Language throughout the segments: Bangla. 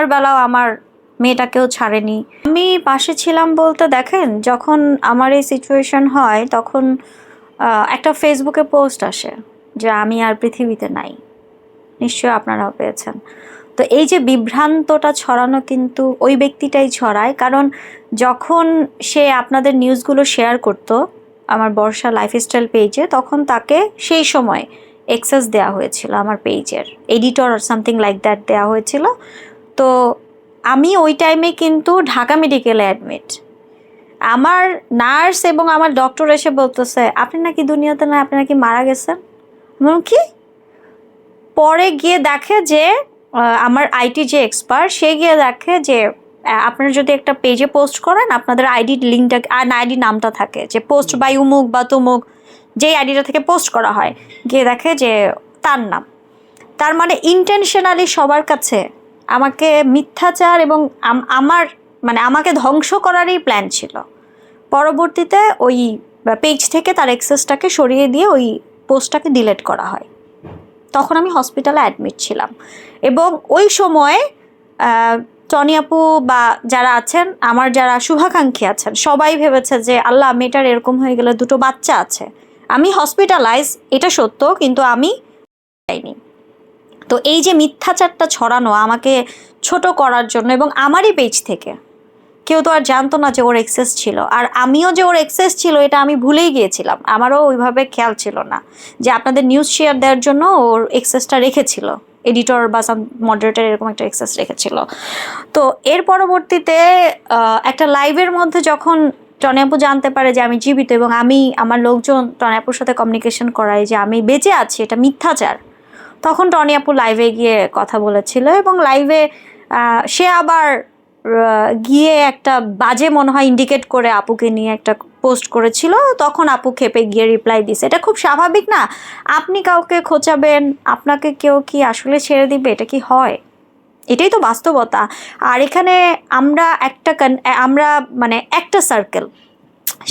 আমার বেলাও আমার মেয়েটাকেও ছাড়েনি। আমি পাশে ছিলাম বলতে দেখেন, যখন আমার এই সিচুয়েশন হয়, তখন একটা ফেসবুকে পোস্ট আসে যে আমি আর পৃথিবীতে নাই। নিশ্চয়ই আপনারাও পেয়েছেন। তো এই যে বিভ্রান্তটা ছড়ানো কিন্তু ওই ব্যক্তিটাই ছড়ায়, কারণ যখন সে আপনাদের নিউজগুলো শেয়ার করতো, আমার বর্ষা লাইফস্টাইল পেজে তখন তাকে সেই সময় এক্সেস দেওয়া হয়েছিল আমার পেজের এডিটর আর সামথিং লাইক দ্যাট দেওয়া হয়েছিল। তো আমি ওই টাইমে কিন্তু ঢাকা মেডিকেলে অ্যাডমিট আমার নার্স এবং আমার ডক্টর এসে বলতেছে আপনি নাকি দুনিয়াতে না আপনি নাকি মারা গেছেন? বললাম, কি? পরে গিয়ে দেখে যে আমার আইটি যে এক্সপার্ট সে গিয়ে দেখে যে আপনারা যদি একটা পেজে পোস্ট করেন আপনাদের আইডি লিঙ্কটা আর আইডি নামটা থাকে যে পোস্ট বাই উমুক বা তুমুক যেই আইডিটা থেকে পোস্ট করা হয় গিয়ে দেখে যে তার নাম। তার মানে ইন্টেনশনালি সবার কাছে আমাকে মিথ্যাচার এবং আমার মানে আমাকে ধ্বংস করারই প্ল্যান ছিল। পরবর্তীতে ওই পেজ থেকে তার এক্সেসটাকে সরিয়ে দিয়ে ওই পোস্টটাকে ডিলিট করা হয়। তখন আমি হসপিটালে অ্যাডমিট ছিলাম। এবং ওই সময়ে টনি আপু বা যারা আছেন, আমার যারা শুভাকাঙ্ক্ষী আছেন, সবাই ভেবেছে যে, আল্লাহ, মেয়েটার এরকম হয়ে গেলে দুটো বাচ্চা আছে। আমি হসপিটালাইজ এটা সত্য, কিন্তু আমি তো এই যে মিথ্যাচারটা ছড়ানো আমাকে ছোট করার জন্য এবং আমারই পেজ থেকে, কেউ তো আর জানতো না যে ওর এক্সেস ছিল। আর আমিও যে ওর এক্সেস ছিল, এটা আমি ভুলেই গিয়েছিলাম। আমারও ওইভাবে খেয়াল ছিল না যে আপনাদের নিউজ শেয়ার দেওয়ার জন্য ওর এক্সেসটা রেখেছিল। এডিটর বা সাম মডারেটর এরকম একটা এক্সেস রেখেছিল। তো এর পরবর্তীতে একটা লাইভের মধ্যে যখন টনিয়াপু জানতে পারে যে আমি জীবিত এবং আমি, আমার লোকজন টনিয়াপুর সাথে কমিউনিকেশন করাই যে আমি বেঁচে আছি, এটা মিথ্যাচার। তখন টনি আপু লাইভে গিয়ে কথা বলেছিল এবং লাইভে সে আবার গিয়ে একটা বাজে মনে হয় ইন্ডিকেট করে আপুকে নিয়ে একটা পোস্ট করেছিল। তখন আপু খেপে গিয়ে রিপ্লাই দিছে। এটা খুব স্বাভাবিক না? আপনি কাউকে খোঁচাবেন? আপনাকে কেউ কি আসলে ছেড়ে দিবে? এটা কি হয়? এটাই তো বাস্তবতা। আর এখানে আমরা একটা আমরা মানে একটা সার্কেল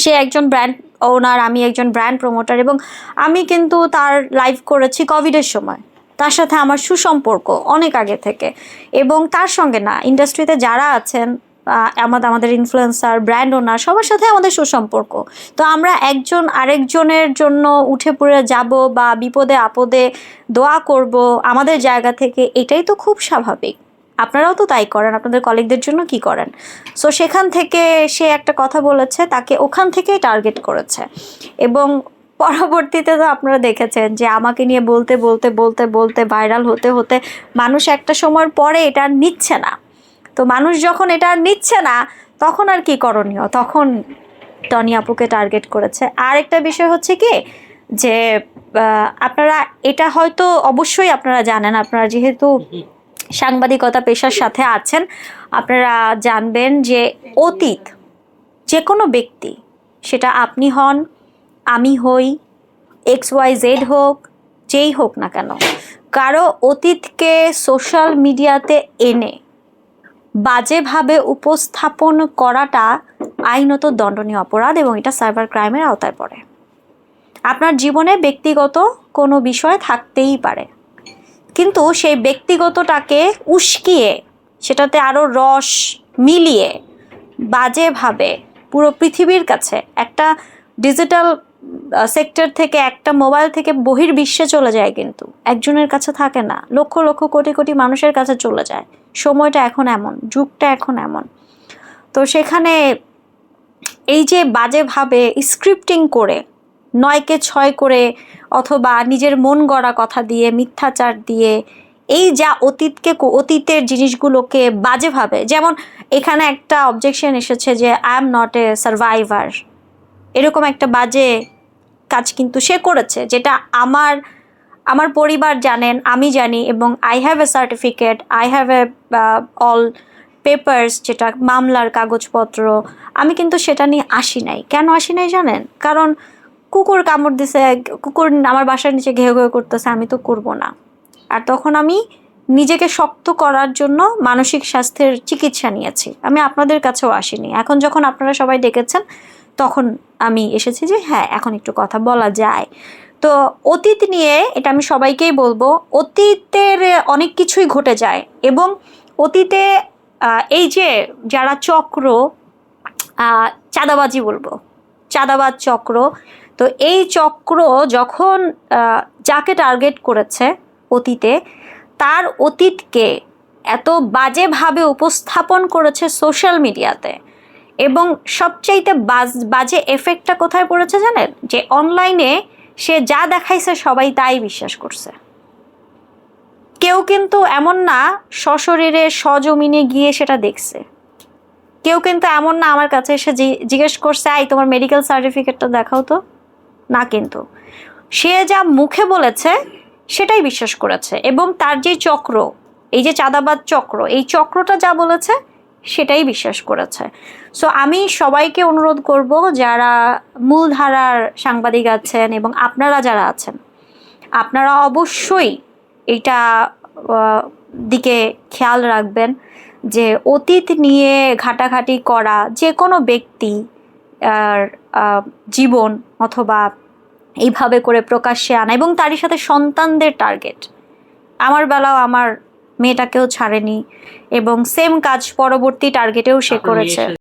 সে একজন ব্র্যান্ড ওনার আমি একজন ব্র্যান্ড প্রমোটার এবং আমি কিন্তু তার লাইভ করেছি কোভিডের সময়। তার সাথে আমার সুসম্পর্ক অনেক আগে থেকে। এবং তার সঙ্গে না ইন্ডাস্ট্রিতে যারা আছেন আমাদের আমাদের ইনফ্লুয়েন্সার ব্র্যান্ড ওনার সবার সাথে আমাদের সুসম্পর্ক। তো আমরা একজন আরেকজনের জন্য উঠে পড়ে যাব বা বিপদে আপদে দোয়া করব আমাদের জায়গা থেকে, এটাই তো খুব স্বাভাবিক। আপনারাও তো তাই করেন, আপনাদের কলিগদের জন্য কি করেন? সো সেখান থেকে সে একটা কথা বলেছে, তাকে ওখান থেকেই টার্গেট করেছে। এবং পরবর্তীতে তো আপনারা দেখেছেন যে আমাকে নিয়ে বলতে বলতে বলতে বলতে ভাইরাল হতে হতে মানুষ একটা সময়ের পরে এটা নিচ্ছে না। তো মানুষ যখন এটা নিচ্ছে না, তখন আর কি করণীয়? তখন টনি আপুকে টার্গেট করেছে। আর একটা বিষয় হচ্ছে কি যে আপনারা এটা হয়তো অবশ্যই আপনারা জানেন, আপনারা যেহেতু সাংবাদিকতা পেশার সাথে আছেন, আপনারা জানবেন যে অতীত যে কোনো ব্যক্তি, সেটা আপনি হন আমি হই, এক্স ওয়াই জেড হোক, যেই হোক না কেন। কারও অতীতকে সোশ্যাল মিডিয়াতে এনে বাজেভাবে উপস্থাপন করাটা আইনত দণ্ডনীয় অপরাধ এবং এটা সাইবার ক্রাইমের আওতায় পড়ে। আপনার জীবনে ব্যক্তিগত কোনো বিষয় থাকতেই পারে, কিন্তু সেই ব্যক্তিগতটাকে উস্কিয়ে, সেটাতে আরও রস মিলিয়ে বাজেভাবে পুরো পৃথিবীর কাছে একটা ডিজিটাল সেক্টর থেকে একটা মোবাইল থেকে বহির্বিশ্বে চলে যায় কিন্তু। একজনের কাছে থাকে না। লক্ষ লক্ষ কোটি কোটি মানুষের কাছে চলে যায়। সময়টা এখন এমন, যুগটা এখন এমন। তো সেখানে এই যে বাজেভাবে স্ক্রিপ্টিং করে, নয়কে ছয় করে, অথবা নিজের মন গড়া কথা দিয়ে, মিথ্যাচার দিয়ে, এই যা অতীতকে অতীতের জিনিসগুলোকে বাজেভাবে যেমন এখানে একটা অবজেকশন এসেছে যে I am not a survivor এরকম একটা বাজে কাজ কিন্তু সে করেছে, যেটা আমার আমার পরিবার জানেন, আমি জানি এবং I have a certificate I have a all papers যেটা মামলার কাগজপত্র, আমি কিন্তু সেটা নিয়ে আসি নাই। কেন আসি নাই জানেন? কারণ কুকুর কামড় দিছে, কুকুর আমার বাসার নিচে ঘেউ ঘেউ করতেছে, আমি তো করব না। আর তখন আমি নিজেকে শক্ত করার জন্য মানসিক স্বাস্থ্যের চিকিৎসা নিয়েছি। আমি আপনাদের কাছেও আসিনি। এখন যখন আপনারা সবাই ডেকেছেন তখন আমি এসেছি যে হ্যাঁ এখন একটু কথা বলা যায়। তো অতীত নিয়ে এটা আমি সবাইকেই বলব, অতীতের অনেক কিছুই ঘটে যায় এবং অতীতে এই যে যারা চক্র চাঁদাবাজি বলব, চাঁদাবাজ চক্র, তো এই চক্র যখন যাকে টার্গেট করেছে অতীতে, তার অতীতকে এত বাজেভাবে উপস্থাপন করেছে সোশ্যাল মিডিয়াতে এবং সবচাইতে বাজ, বাজে এফেক্টটা কোথায় পড়েছে জানেন? যে অনলাইনে সে যা দেখাইছে সবাই তাই বিশ্বাস করছে। কেউ কিন্তু এমন না সশরীরে, সজমিনে গিয়ে সেটা দেখছে। কেউ কিন্তু এমন না আমার কাছে এসে জিজ্ঞেস করছে, আই, তোমার মেডিকেল সার্টিফিকেটটা দেখাও তো? না কিন্তু। সে যা মুখে বলেছে, সেটাই বিশ্বাস করেছে। এবং তার যে চক্র, এই যে চাঁদাবাদ চক্র, এই চক্রটা যা বলেছে সেটাই বিশ্বাস করেছে। সো আমি সবাইকে অনুরোধ করব যারা মূলধারার সাংবাদিক আছেন এবং আপনারা যারা আছেন, আপনারা অবশ্যই এটা দিকে খেয়াল রাখবেন যে অতীত নিয়ে ঘাটাঘাটি করা যে কোনো ব্যক্তি আর জীবন অথবা এইভাবে করে প্রকাশ্যে আনা এবং তারই সাথে সন্তানদের টার্গেট আমার বেলাও আমার মেয়েটাকেও ছাড়েনি এবং সেম কাজ পরবর্তী টার্গেটেও সে করেছে।